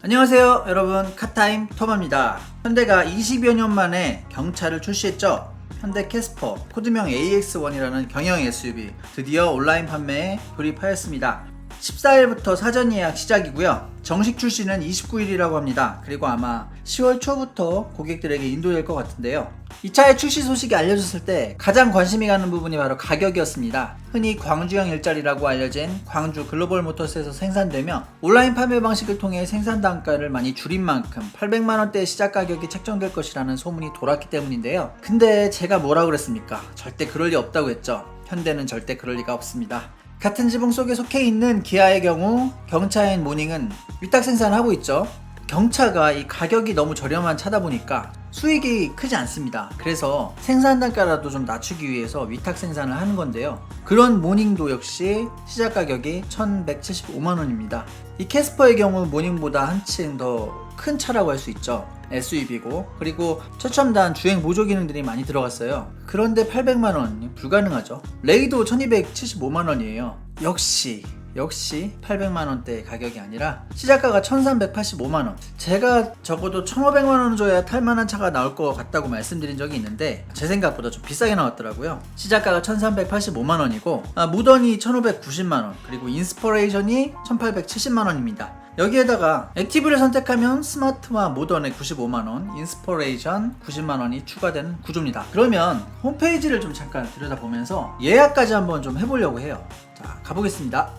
안녕하세요 여러분. 카타임 토마입니다. 현대가 20여 년 만에 경차를 출시했죠. 현대 캐스퍼 코드명 AX1이라는 경영 SUV 드디어 온라인 판매에 돌입하였습니다 14일부터 사전 예약 시작이고요 정식 출시는 29일이라고 합니다 그리고 아마 10월 초부터 고객들에게 인도될 것 같은데요 이 차의 출시 소식이 알려졌을 때 가장 관심이 가는 부분이 바로 가격이었습니다. 흔히 광주형 일자리라고 알려진 광주 글로벌 모터스에서 생산되며 온라인 판매 방식을 통해 생산 단가를 많이 줄인 만큼 800만 원대 시작 가격이 책정될 것이라는 소문이 돌았기 때문인데요. 근데 제가 뭐라 그랬습니까? 절대 그럴 리 없다고 했죠. 현대는 절대 그럴 리가 없습니다. 같은 지붕 속에 속해 있는 기아의 경우 경차인 모닝은 위탁 생산하고 있죠. 경차가 이 가격이 너무 저렴한 차다 보니까 수익이 크지 않습니다. 그래서 생산 단가라도 좀 낮추기 위해서 위탁 생산을 하는 건데요. 그런 모닝도 역시 시작 가격이 1,175만 원입니다. 이 캐스퍼의 경우 모닝보다 한층 더 큰 차라고 할 수 있죠. SUV고 그리고 최첨단 주행 보조 기능들이 많이 들어갔어요. 그런데 800만 원 불가능하죠. 레이도 1275만 원이에요. 역시 역시 800만 원대 가격이 아니라 시작가가 1385만 원. 제가 적어도 1500만 원 줘야 탈만한 차가 나올 것 같다고 말씀드린 적이 있는데 제 생각보다 좀 비싸게 나왔더라고요. 시작가가 1385만 원이고 아, 무던이 1590만 원 그리고 인스퍼레이션이 1870만 원입니다. 여기에다가 액티브를 선택하면 스마트와 모던에 95만원, 인스퍼레이션 90만원이 추가되는 구조입니다. 그러면 홈페이지를 좀 잠깐 들여다보면서 예약까지 한번 좀 해보려고 해요. 자, 가보겠습니다.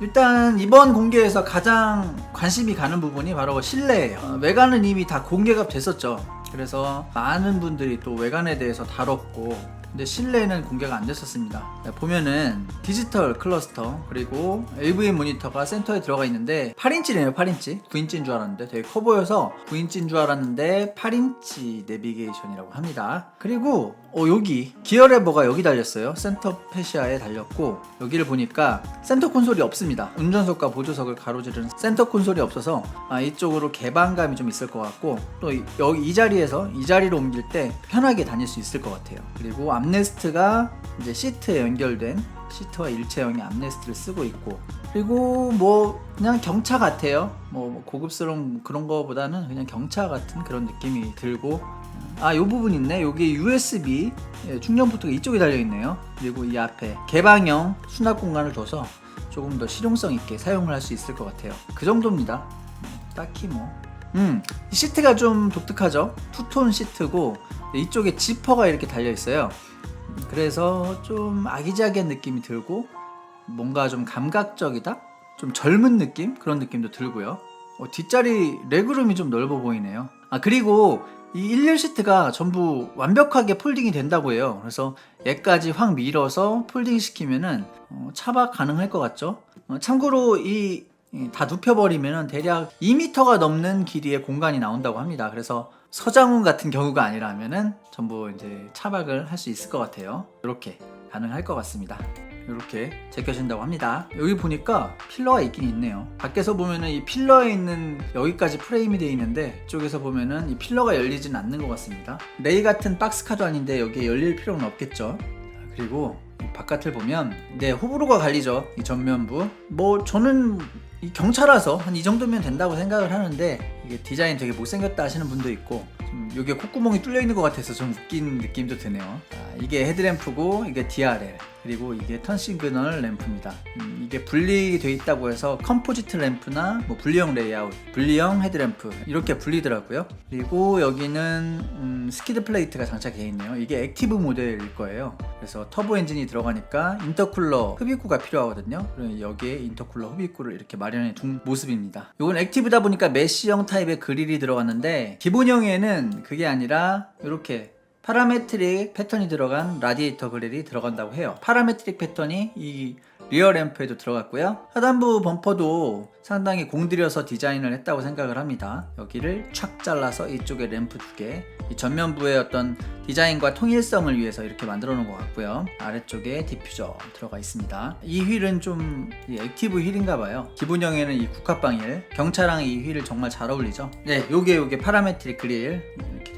일단 이번 공개에서 가장 관심이 가는 부분이 바로 실내예요. 어, 외관은 이미 다 공개가 됐었죠. 그래서 많은 분들이 또 외관에 대해서 다뤘고 근데 실내는 공개가 안 됐었습니다. 네, 보면은 디지털 클러스터 그리고 AV 모니터가 센터에 들어가 있는데 8인치네요 8인치 9인치인 줄 알았는데 되게 커 보여서 9인치인 줄 알았는데 8인치 내비게이션이라고 합니다. 그리고 어, 여기 기어 레버가 여기 달렸어요. 센터 페시아에 달렸고 여기를 보니까 센터 콘솔이 없습니다. 운전석과 보조석을 가로지르는 센터 콘솔이 없어서 아, 이쪽으로 개방감이 좀 있을 것 같고 또 이- 여기 이 자리에서 이 자리로 옮길 때 편하게 다닐 수 있을 것 같아요. 그리고 암레스트가 이제 시트에 연결된 시트와 일체형의 암레스트를 쓰고 있고 그리고 뭐 그냥 경차 같아요. 뭐, 뭐 고급스러운 그런 거보다는 그냥 경차 같은 그런 느낌이 들고 아, 요 부분 있네. 여기 USB 예, 충전 포트가 이쪽에 달려 있네요. 그리고 이 앞에 개방형 수납 공간을 둬서 조금 더 실용성 있게 사용을 할 수 있을 것 같아요. 그 정도입니다. 음, 딱히 뭐. 음, 이 시트가 좀 독특하죠. 투톤 시트고 이쪽에 지퍼가 이렇게 달려 있어요. 음, 그래서 좀 아기자기한 느낌이 들고 뭔가 좀 감각적이다? 좀 젊은 느낌? 그런 느낌도 들고요. 어, 뒷자리 레그룸이 좀 넓어 보이네요. 아, 그리고 이 일렬 시트가 전부 완벽하게 폴딩이 된다고 해요. 그래서 얘까지 확 밀어서 폴딩 시키면은 어, 차박 가능할 것 같죠? 어, 참고로 이 다 눕혀버리면은 대략 2m가 넘는 길이의 공간이 나온다고 합니다. 그래서 서장훈 같은 경우가 아니라면은 전부 이제 차박을 할 수 있을 것 같아요. 이렇게 가능할 것 같습니다. 이렇게 제껴진다고 합니다. 여기 보니까 필러가 있긴 있네요. 밖에서 보면은 이 필러에 있는 여기까지 프레임이 되어 있는데 이쪽에서 보면은 이 필러가 열리진 않는 것 같습니다. 레이 같은 박스카도 아닌데 여기에 열릴 필요는 없겠죠. 자, 그리고 이 바깥을 보면 네 호불호가 갈리죠. 이 전면부. 뭐 저는 이 경차라서 한 이 정도면 된다고 생각을 하는데 이게 디자인 되게 못생겼다 하시는 분도 있고 좀 여기에 콧구멍이 뚫려 있는 것 같아서 좀 웃긴 느낌도 드네요. 자, 이게 헤드램프고 이게 DRL 그리고 이게 턴 시그널 램프입니다. 음, 이게 분리돼 있다고 해서 컴포지트 램프나 뭐 분리형 레이아웃, 분리형 헤드램프 이렇게 분리더라고요. 그리고 여기는 음, 스키드 플레이트가 장착되어 있네요. 이게 액티브 모델일 거예요. 그래서 터보 엔진이 들어가니까 인터쿨러 흡입구가 필요하거든요. 여기에 인터쿨러 흡입구를 이렇게 마 련해 둔 모습입니다. 이건 액티브다 보니까 메쉬형 타입의 그릴이 들어갔는데 기본형에는 그게 아니라 이렇게 파라메트릭 패턴이 들어간 라디에이터 그릴이 들어간다고 해요. 파라메트릭 패턴이 이 리어 램프에도 들어갔고요. 하단부 범퍼도 상당히 공들여서 디자인을 했다고 생각을 합니다. 여기를 촥 잘라서 이쪽에 램프 두 개, 이 전면부의 어떤 디자인과 통일성을 위해서 이렇게 만들어 놓은 것 같고요. 아래쪽에 디퓨저 들어가 있습니다. 이 휠은 좀이 액티브 휠인가 봐요. 기본형에는 이 국화빵 휠, 경차랑 이 휠을 정말 잘 어울리죠. 네, 요게 요게 파라메트릭 그릴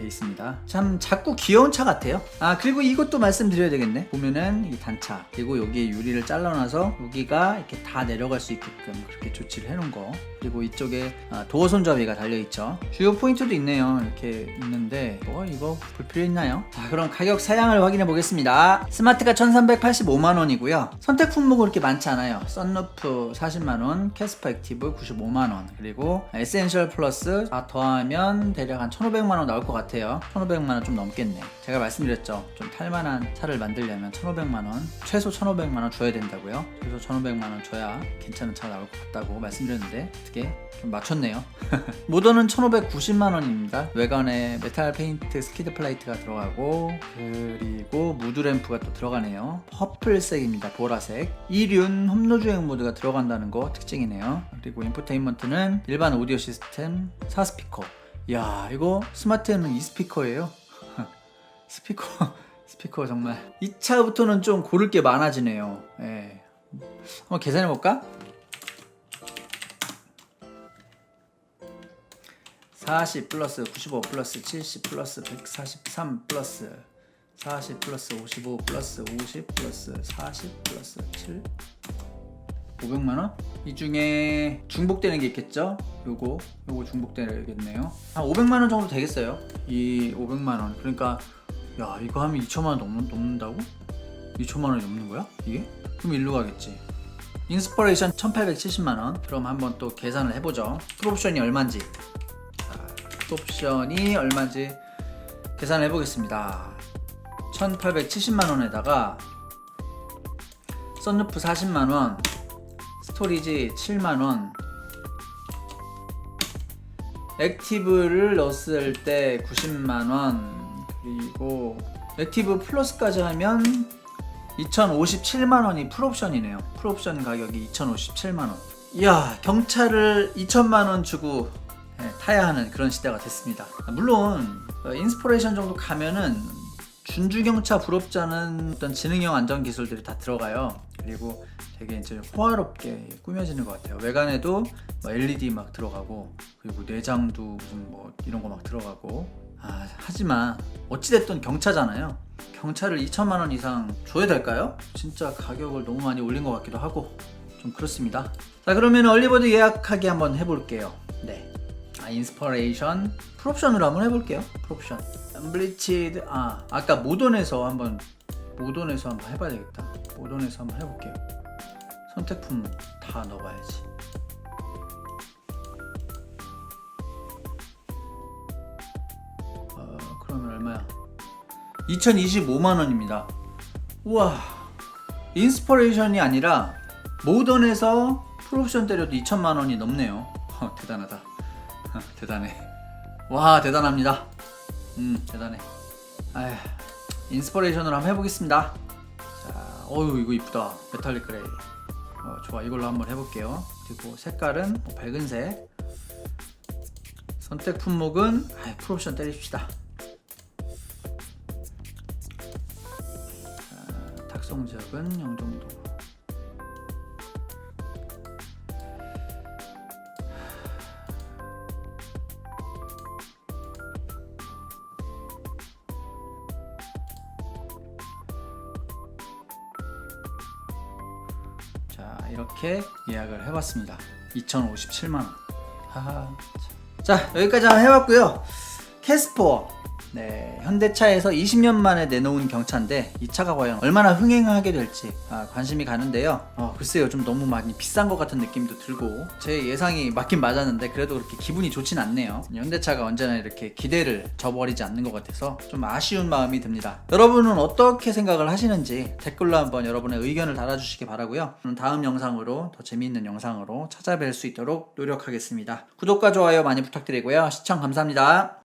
돼 있습니다. 참 자꾸 귀여운 차 같아요. 아 그리고 이것도 말씀드려야 되겠네. 보면은 이 단차 그리고 여기에 유리를 잘라놔서 여기가 이렇게 다 내려갈 수 있게끔 그렇게 조치를 해놓은 거. 그리고 이쪽에 아, 도어 손잡이가 달려 있죠. 주요 포인트도 있네요. 이렇게 있는데 뭐 이거 불필요 있나요? 자 그럼 가격 사양을 확인해 보겠습니다. 스마트가 1,385만 원이고요. 선택 품목은 그렇게 많지 않아요. 썬루프 40만 원, 캐스퍼 액티브 95만 원, 그리고 에센셜 플러스 다 더하면 대략 한 1,500만 원 나올 것 같아요. 1,500만 원 좀 넘겠네. 제가 말씀드렸죠. 좀 탈만한 차를 만들려면 1,500만 원, 최소 1,500만 원 줘야 된다고요. 최소 1,500만 원 줘야 괜찮은 차가 나올 것 같다고 말씀드렸는데 어떻게 좀 맞췄네요. 모더는 1,590만 원입니다. 외관에 메탈 페인트 스키드 플레이트가 들어가고 그리고 무드 램프가 또 들어가네요. 퍼플색입니다. 보라색. 이륜 험로 주행 모드가 들어간다는 거 특징이네요. 그리고 인포테인먼트는 일반 오디오 시스템 4스피커. 야 이거 스마트는 이 스피커예요. 스피커 스피커 정말 이 차부터는 좀 고를 게 많아지네요. 예. 한번 계산해 볼까? 40 플러스 95 플러스 70 플러스 143 플러스 40 플러스 55 플러스 50 플러스 40 플러스 7 500만 원? 이 중에 중복되는 게 있겠죠? 요거 요거 중복되겠네요. 한 500만 원 정도 되겠어요. 이 500만 원. 그러니까 야 이거 하면 2천만 원 넘는, 넘는다고? 2천만 원이 넘는 거야? 이게? 그럼 일로 가겠지. 인스퍼레이션 1870만 원. 그럼 한번 또 계산을 해보죠. 풀옵션이 얼마인지. 자, 풀옵션이 얼마인지 계산을 해보겠습니다. 1870만 원에다가 썬루프 40만 원, 스토리지 7만 원, 액티브를 넣었을 때 90만 원, 그리고 액티브 플러스까지 하면 2,057만 원이 풀옵션이네요. 풀옵션 가격이 2,057만 원. 이야, 경차를 2천만 원 주고 예, 타야 하는 그런 시대가 됐습니다. 아, 물론 어, 인스포레이션 정도 가면은 준주경차 않은 어떤 지능형 안전 기술들이 다 들어가요. 그리고 되게 이제 호화롭게 꾸며지는 것 같아요. 외관에도 뭐 LED 막 들어가고 그리고 내장도 무슨 뭐 이런 거 막 들어가고 아, 하지만 어찌됐든 경차잖아요. 경차를 2천만 원 이상 줘야 될까요? 진짜 가격을 너무 많이 올린 것 같기도 하고 좀 그렇습니다. 자 그러면 얼리버드 예약하기 한번 해볼게요. 네. 아, 인스퍼레이션 풀옵션으로 한번 해볼게요. 풀옵션. 블리치드 아 아까 모던에서 한번 모던에서 한번 해봐야 되겠다. 모던에서 한번 해볼게요. 선택품 다 넣어봐야지. 어, 그러면 얼마야? 2025만 원입니다. 우와. 인스퍼레이션이 아니라 모던에서 풀옵션 때려도 2천만 원이 넘네요. 어, 대단하다. 어, 대단해. 와, 대단합니다. 음, 대단해. 아휴, 인스퍼레이션으로 한번 해보겠습니다. 자, 어유 이거 이쁘다. 메탈릭 그레이. 어, 좋아, 이걸로 한번 해볼게요. 그리고 색깔은 뭐 밝은색. 선택 품목은 아이, 풀옵션 때립시다. 자, 탁송 지역은 영종도. 자 이렇게 예약을 해봤습니다. 2057만원. 하하. 참. 자 여기까지 한번 해봤고요. 캐스퍼 네 현대차에서 20년 만에 내놓은 경차인데 이 차가 과연 얼마나 흥행하게 될지 아, 관심이 가는데요. 어, 글쎄요 좀 너무 많이 비싼 것 같은 느낌도 들고 제 예상이 맞긴 맞았는데 그래도 그렇게 기분이 좋진 않네요. 현대차가 언제나 이렇게 기대를 저버리지 않는 것 같아서 좀 아쉬운 마음이 듭니다. 여러분은 어떻게 생각을 하시는지 댓글로 한번 여러분의 의견을 달아주시기 바라고요. 다음 영상으로 더 재미있는 영상으로 찾아뵐 수 있도록 노력하겠습니다. 구독과 좋아요 많이 부탁드리고요. 시청 감사합니다